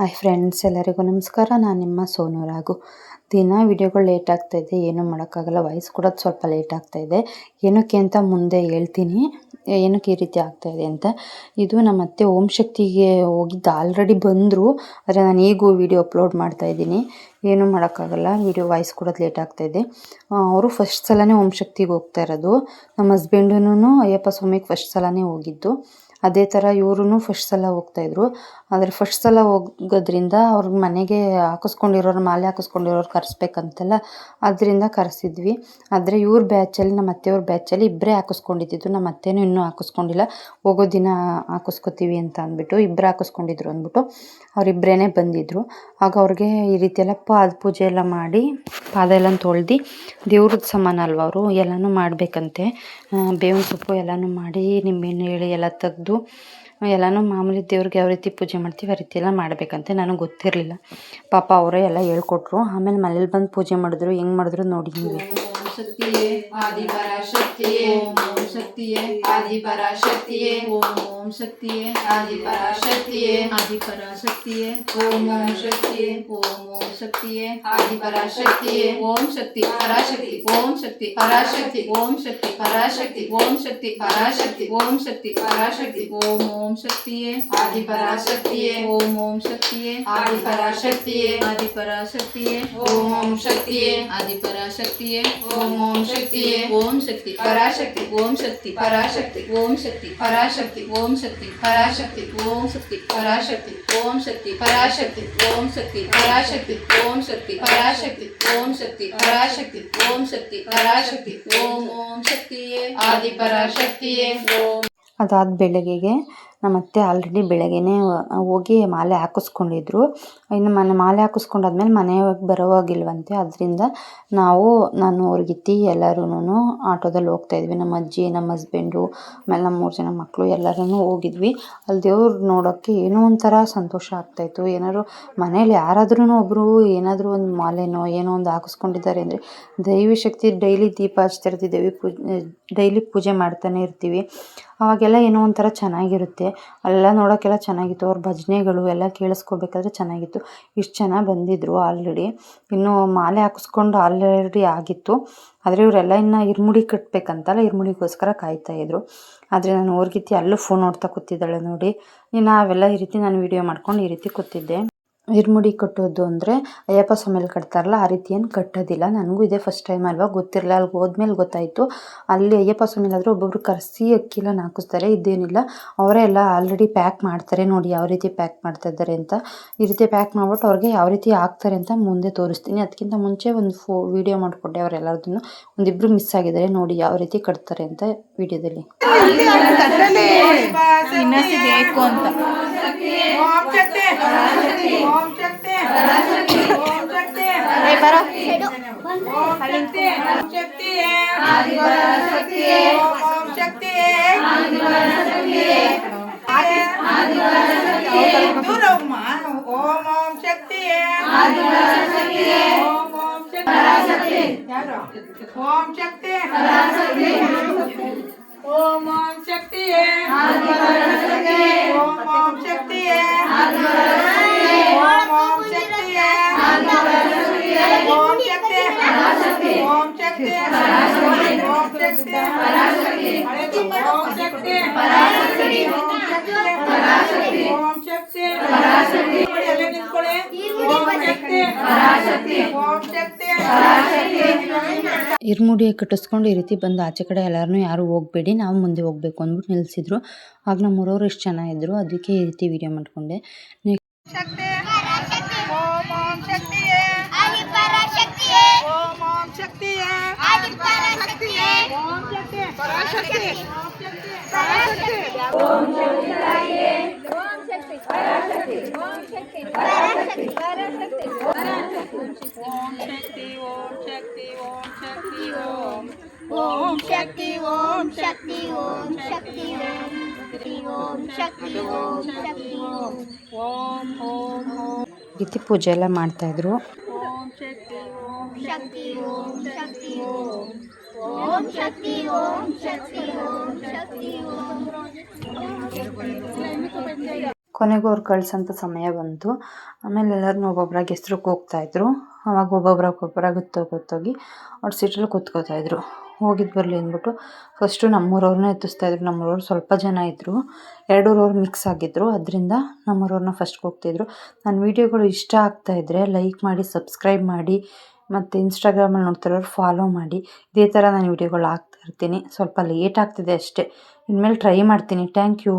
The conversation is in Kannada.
ಹಾಯ್ ಫ್ರೆಂಡ್ಸ್ ಎಲ್ಲರಿಗೂ ನಮಸ್ಕಾರ. ನಾನು ನಿಮ್ಮ ಸೋನು ರಾಗು ದಿನ ವಿಡಿಯೋಗಳು ಲೇಟ್ ಆಗ್ತಾಯಿದೆ ಏನೂ ಮಾಡೋಕ್ಕಾಗಲ್ಲ. ವಾಯ್ಸ್ ಕೂಡ ಸ್ವಲ್ಪ ಲೇಟ್ ಆಗ್ತಾಯಿದೆ ಏನಕ್ಕೆ ಅಂತ ಮುಂದೆ ಹೇಳ್ತೀನಿ. ಏನಕ್ಕೆ ಈ ರೀತಿ ಆಗ್ತಾಯಿದೆ ಅಂತ. ಇದು ನಮ್ಮ ಅತ್ತೆ ಓಂ ಶಕ್ತಿಗೆ ಹೋಗಿದ್ದು ಆಲ್ರೆಡಿ ಬಂದರು. ಆದರೆ ನಾನು ಈಗೂ ವಿಡಿಯೋ ಅಪ್ಲೋಡ್ ಮಾಡ್ತಾಯಿದ್ದೀನಿ ಏನೂ ಮಾಡೋಕ್ಕಾಗಲ್ಲ. ವಿಡಿಯೋ ವಾಯ್ಸ್ ಕೂಡ ಲೇಟ್ ಆಗ್ತಾಯಿದೆ ಅವರು ಫಸ್ಟ್ ಸಲನೇ ಓಂ ಶಕ್ತಿಗೆ ಹೋಗ್ತಾ ಇರೋದು. ನಮ್ಮ ಹಸ್ಬೆಂಡೂ ಅಯ್ಯಪ್ಪ ಸ್ವಾಮಿಗೆ ಫಸ್ಟ್ ಸಲನೇ ಹೋಗಿದ್ದು. ಅದೇ ಥರ ಇವ್ರೂ ಫಸ್ಟ್ ಸಲ ಹೋಗ್ತಾಯಿದ್ರು ಆದರೆ ಫಸ್ಟ್ ಸಲ ಹೋಗೋದ್ರಿಂದ ಅವ್ರ ಮನೆಗೆ ಹಾಕಿಸ್ಕೊಂಡಿರೋರು, ಮಾಲೆ ಹಾಕಿಸ್ಕೊಂಡಿರೋರು ಕರೆಸ್ಬೇಕಂತೆಲ್ಲ, ಅದರಿಂದ ಕರೆಸಿದ್ವಿ. ಆದರೆ ಇವ್ರ ಬ್ಯಾಚಲ್ಲಿ ನಮ್ಮ ಅತ್ತೆಯವ್ರ ಬ್ಯಾಚಲ್ಲಿ ಇಬ್ಬರೇ ಹಾಕಿಸ್ಕೊಂಡಿದ್ದಿದ್ದು. ನಮ್ಮ ಅತ್ತೆನೂ ಇನ್ನೂ ಹಾಕಿಸ್ಕೊಂಡಿಲ್ಲ. ಹೋಗೋ ದಿನ ಹಾಕಿಸ್ಕೊತೀವಿ ಅಂತ ಅಂದ್ಬಿಟ್ಟು ಇಬ್ಬರು ಹಾಕಿಸ್ಕೊಂಡಿದ್ರು ಅಂದ್ಬಿಟ್ಟು ಅವರಿಬ್ಬರೇ ಬಂದಿದ್ದರು ಆಗ ಅವ್ರಿಗೆ ಈ ರೀತಿ ಪಾದ ಪೂಜೆ ಎಲ್ಲ ಮಾಡಿ ಪಾದ ಎಲ್ಲ ತೊಳ್ದು ದೇವ್ರದ್ದು ಸಮಾನ ಅಲ್ವ ಅವರು? ಎಲ್ಲನೂ ಮಾಡಬೇಕಂತೆ. ಬೇವಿನ ಸೊಪ್ಪು ಎಲ್ಲನೂ ಮಾಡಿ ನಿಂಬೆಹಣ್ಣು ಹೇಳಿ ಎಲ್ಲ ತೆಗ್ದು ಎಲ್ಲನೂ ಮಾಮೂಲಿ ದೇವ್ರಿಗೆ ಯಾವ ರೀತಿ ಪೂಜೆ ಮಾಡ್ತೀವಿ ಆ ರೀತಿ ಎಲ್ಲ ಮಾಡಬೇಕಂತೆ. ನನಗೆ ಗೊತ್ತಿರಲಿಲ್ಲ. ಪಾಪ ಅವರೇ ಎಲ್ಲ ಹೇಳ್ಕೊಟ್ರು. ಆಮೇಲೆ ಮನೇಲಿ ಬಂದು ಪೂಜೆ ಮಾಡಿದ್ರು, ಹೆಂಗೆ ಮಾಡಿದ್ರು ನೋಡಿ शक्ति आदि पराशक्तिये ओम ओम शक्ति आदि पराशक्तिये ओम ओम शक्तिये आदि पराशक्तिये आदि पराशक्तिये ओम ओम शक्तिये ओम ओम शक्ति आदि पराशक्तिये ओम शक्ति पराशक्ति ओम शक्ति पराशक्ति ओम शक्ति पराशक्ति ओम शक्ति पराशक्ति ओम शक्ति पराशक्ति ओम ओम शक्ति आदि पराशक्तिये ओम ओम शक्तिये आदि पराशक्तिये आदि पराशक्तिये ओम ओम शक्तिये आदि पराशक्तिये ओम ಓಂ ಓಂ ಶಕ್ತಿಯೇ ಓಂ ಶಕ್ತಿ ಪರಾಶಕ್ತಿ ಓಂ ಶಕ್ತಿ ಪರಾಶಕ್ತಿ ಓಂ ಶಕ್ತಿ ಪರಾಶಕ್ತಿ ಓಂ ಶಕ್ತಿ ಪರಾಶಕ್ತಿ ಓಂ ಶಕ್ತಿ ಪರಾಶಕ್ತಿ ಓಂ ಶಕ್ತಿ ಪರಾಶಕ್ತಿ ಓಂ ಶಕ್ತಿ ಪರಾಶಕ್ತಿ ಓಂ ಶಕ್ತಿ ಪರಾಶಕ್ತಿ ಓಂ ಶಕ್ತಿ ಪರಾಶಕ್ತಿ ಓಂ ಶಕ್ತಿ ಪರಾಶಕ್ತಿ ಓಂ ಓಂ ಶಕ್ತಿಯೇ ಆದಿ ಪರಾಶಕ್ತಿಯೇ ಓಂ ಅದಾದ ಬೆಳಗ್ಗೆಗೆ ನಮ್ಮ ಅತ್ತೆ ಆಲ್ರೆಡಿ ಬೆಳಗ್ಗೆನೇ ಹೋಗಿ ಮಾಲೆ ಹಾಕಿಸ್ಕೊಂಡಿದ್ರು. ಇನ್ನು ಮನೆ, ಮಾಲೆ ಹಾಕಿಸ್ಕೊಂಡಾದ್ಮೇಲೆ ಮನೆಗೆ ಬರೋವಾಗಿಲ್ವಂತೆ. ಅದರಿಂದ ನಾವು, ನಾನು ಅವ್ರಿಗಿತ್ತಿ ಎಲ್ಲರೂ ಆಟೋದಲ್ಲಿ ಹೋಗ್ತಾಯಿದ್ವಿ ನಮ್ಮ ಅಜ್ಜಿ, ನಮ್ಮ ಹಸ್ಬೆಂಡು ಆಮೇಲೆ ನಮ್ಮ ಮೂರು ಜನ ಮಕ್ಕಳು ಎಲ್ಲರೂ ಹೋಗಿದ್ವಿ. ಅಲ್ಲಿ ದೇವ್ರು ನೋಡೋಕ್ಕೆ ಏನೋ ಒಂಥರ ಸಂತೋಷ ಆಗ್ತಾಯಿತ್ತು ಏನಾದ್ರು ಮನೇಲಿ ಯಾರಾದ್ರೂ ಒಬ್ಬರು ಏನಾದರೂ ಒಂದು ಮಾಲೆನೋ ಏನೋ ಒಂದು ಹಾಕಿಸ್ಕೊಂಡಿದ್ದಾರೆ ಅಂದರೆ ದೈವಿ ಶಕ್ತಿ, ಡೈಲಿ ದೀಪ ಹಚ್ತಿರ್ತೀವಿ ದೇವಿ ಪೂಜೆ ಡೈಲಿ ಪೂಜೆ ಮಾಡ್ತಾನೆ ಇರ್ತೀವಿ. ಅವಾಗೆಲ್ಲ ಏನೋ ಒಂಥರ ಚೆನ್ನಾಗಿರುತ್ತೆ. ಅಲ್ಲೆಲ್ಲ ನೋಡೋಕ್ಕೆಲ್ಲ ಚೆನ್ನಾಗಿತ್ತು. ಅವ್ರ ಭಜನೆಗಳು ಎಲ್ಲ ಕೇಳಿಸ್ಕೋಬೇಕಾದ್ರೆ ಚೆನ್ನಾಗಿತ್ತು. ಇಷ್ಟು ಜನ ಬಂದಿದ್ದರು ಆಲ್ರೆಡಿ ಇನ್ನು ಮಾಲೆ ಹಾಕಿಸ್ಕೊಂಡು ಆಲ್ರೆಡಿ ಆಗಿತ್ತು. ಆದರೆ ಇವರೆಲ್ಲ ಇನ್ನು ಇರ್ಮುಡಿ ಕಟ್ಟಬೇಕಂತಲ್ಲ ಇರ್ಮುಡಿಗೋಸ್ಕರ ಕಾಯ್ತಾಯಿದ್ರು ಆದರೆ ನಾನು ಊರ್ಗಿತ್ತಿ ಅಲ್ಲೂ ಫೋನ್ ನೋಡ್ತಾ ಕೂತಿದ್ದಾಳೆ ನೋಡಿ. ಇನ್ನು ಅವೆಲ್ಲ ಈ ರೀತಿ ನಾನು ವೀಡಿಯೋ ಮಾಡ್ಕೊಂಡು ಈ ರೀತಿ ಕೂತಿದ್ದೆ. ಇರ್ಮುಡಿ ಕಟ್ಟೋದು ಅಂದರೆ ಅಯ್ಯಪ್ಪ ಸ್ವಾಮಿಲಿ ಕಟ್ತಾರಲ್ಲ ಆ ರೀತಿ ಏನು ಕಟ್ಟೋದಿಲ್ಲ. ನನಗೂ ಇದೇ ಫಸ್ಟ್ ಟೈಮ್ ಅಲ್ವಾ ಗೊತ್ತಿರಲಿಲ್ಲ. ಅಲ್ಲಿಗೆ ಹೋದ್ಮೇಲೆ ಗೊತ್ತಾಯಿತು. ಅಲ್ಲಿ ಅಯ್ಯಪ್ಪ ಸ್ವಾಮಿಲಾದರೆ ಒಬ್ಬೊಬ್ರು ಕರೆಸಿ ಅಕ್ಕಿಲ ಹಾಕಿಸ್ತಾರೆ ಇದೇನಿಲ್ಲ. ಅವರೇ ಎಲ್ಲ ಆಲ್ರೆಡಿ ಪ್ಯಾಕ್ ಮಾಡ್ತಾರೆ ನೋಡಿ ಯಾವ ರೀತಿ ಪ್ಯಾಕ್ ಮಾಡ್ತಾ ಇದ್ದಾರೆ ಅಂತ. ಈ ರೀತಿ ಪ್ಯಾಕ್ ಮಾಡ್ಬಿಟ್ಟು ಅವ್ರಿಗೆ ಯಾವ ರೀತಿ ಹಾಕ್ತಾರೆ ಅಂತ ಮುಂದೆ ತೋರಿಸ್ತೀನಿ. ಅದಕ್ಕಿಂತ ಮುಂಚೆ ಒಂದು ಫೋ ವೀಡಿಯೋ ಮಾಡಿಕೊಂಡೆ ಅವರೆಲ್ಲರದನ್ನು ಒಂದಿಬ್ಬರು ಮಿಸ್ ಆಗಿದ್ದಾರೆ ನೋಡಿ ಯಾವ ರೀತಿ ಕಟ್ತಾರೆ ಅಂತ ವಿಡಿಯೋದಲ್ಲಿ ಬೇಕು ಅಂತ. करो शक्ति है शक्ति है शक्ति है दूर ओम ओम शक्ति। है ओम ओम शक्ति ओम शक्ति ओम ओम शक्ति है ओम ओम शक्ति है ಇರ್ಮುಡಿ ಕಟ್ಟಿಸ್ಕೊಂಡು ಈ ರೀತಿ ಬಂದು ಆಚೆ ಕಡೆ ಎಲ್ಲರೂ ಯಾರು ಹೋಗಬೇಡಿ ನಾವು ಮುಂದೆ ಹೋಗಬೇಕು ಅಂದ್ಬಿಟ್ಟು ನಿಲ್ಲಿಸಿದ್ರು ಆಗ ನಮ್ಮೂರವ್ರು ಎಷ್ಟು ಚೆನ್ನಾಗಿದ್ರು ಅದಕ್ಕೆ ಈ ರೀತಿ ವಿಡಿಯೋ ಮಾಡಿಕೊಂಡೆ. ಶಕ್ತಿ ಓಂ ಶಕ್ತಿ ಓಂ ಶಕ್ತಿ ಓಂ ಶಕ್ತಿ ಓಂ ಶಕ್ತಿ ಓಂ ಶಕ್ತಿ ಓಂ ಓಂ ಓಂ ಓಂ ರೀತಿ ಪೂಜೆ ಎಲ್ಲ ಮಾಡ್ತಾಯಿದ್ರು ಓಂ ಶಕ್ತಿ ಓಂ ಶಕ್ತಿ ಓಂ ಶಕ್ತಿ, ಓಂ ಓಂ ಶಕ್ತಿ ಓಂ ಶಕ್ತಿ ಓಂ ಶಕ್ತಿ ಓಂ ಕೊನೆಗೂ ಅವ್ರು ಕಳ್ಸೋಂಥ ಸಮಯ ಬಂತು. ಆಮೇಲೆ ಎಲ್ಲರನ್ನೂ ಒಬ್ಬೊಬ್ಬರಾಗಿ ಹೋಗ್ತಾ ಹೋಗ್ತಾಯಿದ್ರು ಅವಾಗ ಒಬ್ಬೊಬ್ರಾಗಿ ಒಬ್ಬೊಬ್ರಾಗಿ ಗೊತ್ತೋಗಿ ಗೊತ್ತೋಗಿ ಅವ್ರು ಕೂತ್ಕೋತಾ ಇದ್ರು. ಹೋಗಿದ್ದು ಬರಲಿ ಅಂದ್ಬಿಟ್ಟು ಫಸ್ಟು ಎತ್ತಿಸ್ತಾ ಎತ್ತಿಸ್ತಾಯಿದ್ರು ನಮ್ಮೂರವ್ರು ಸ್ವಲ್ಪ ಜನ ಇದ್ದರು ಎರಡೂರವ್ರು ಮಿಕ್ಸ್ ಆಗಿದ್ರು. ಅದರಿಂದ ನಮ್ಮೂರವ್ರನ್ನ ಫಸ್ಟ್ಗೆ ಹೋಗ್ತಿದ್ರು ನನ್ನ ವೀಡಿಯೋಗಳು ಇಷ್ಟ ಆಗ್ತಾ ಇದ್ರೆ ಲೈಕ್ ಮಾಡಿ ಸಬ್ಸ್ಕ್ರೈಬ್ ಮಾಡಿ. ಮತ್ತು ಇನ್ಸ್ಟಾಗ್ರಾಮಲ್ಲಿ ನೋಡ್ತಿರೋರು ಫಾಲೋ ಮಾಡಿ. ಇದೇ ಥರ ನಾನು ವೀಡಿಯೋಗಳು ಹಾಕ್ತಾ ಇರ್ತೀನಿ. ಸ್ವಲ್ಪ ಲೇಟ್ ಆಗ್ತಿದೆ ಅಷ್ಟೇ. ಇನ್ಮೇಲೆ ಟ್ರೈ ಮಾಡ್ತೀನಿ. Thank you